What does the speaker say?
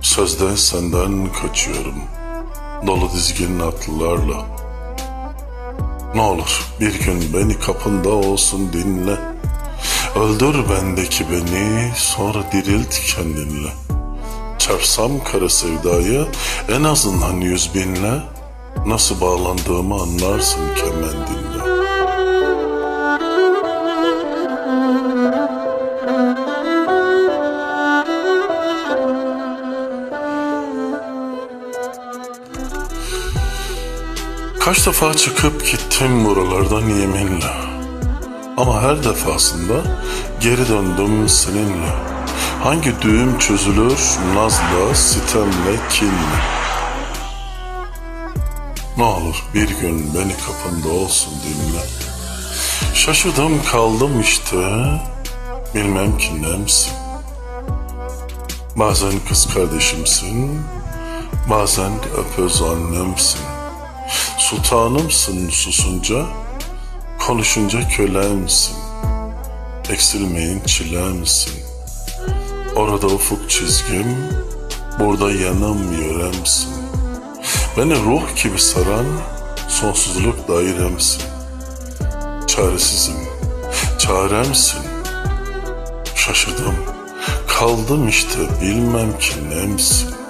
Sözde senden kaçıyorum. Dolu dizgin atlılarla. Ne olur bir gün beni kapında olsun dinle. Öldür bendeki beni sonra dirilt kendinle. Çarpsam kara sevdayı en azından yüz binle. Nasıl bağlandığımı anlarsın kemendinle. Kaç defa çıkıp gittim buralardan yeminle. Ama her defasında geri döndüm seninle. Hangi düğüm çözülür nazla, sitemle, kinle. Ne olur bir gün beni kapında olsun dinle. Şaşırdım kaldım işte, bilmem ki nemsin. Bazen kız kardeşimsin, bazen öpöz annemsin. Sultanımsın susunca, konuşunca kölemsin. Eksilmeyin çilemsin. Orada ufuk çizgim, burada yanım yöremsin. Beni ruh gibi saran sonsuzluk dairemsin. Çaresizim, çaremsin. Şaşırdım, kaldım işte bilmem ki nemsin.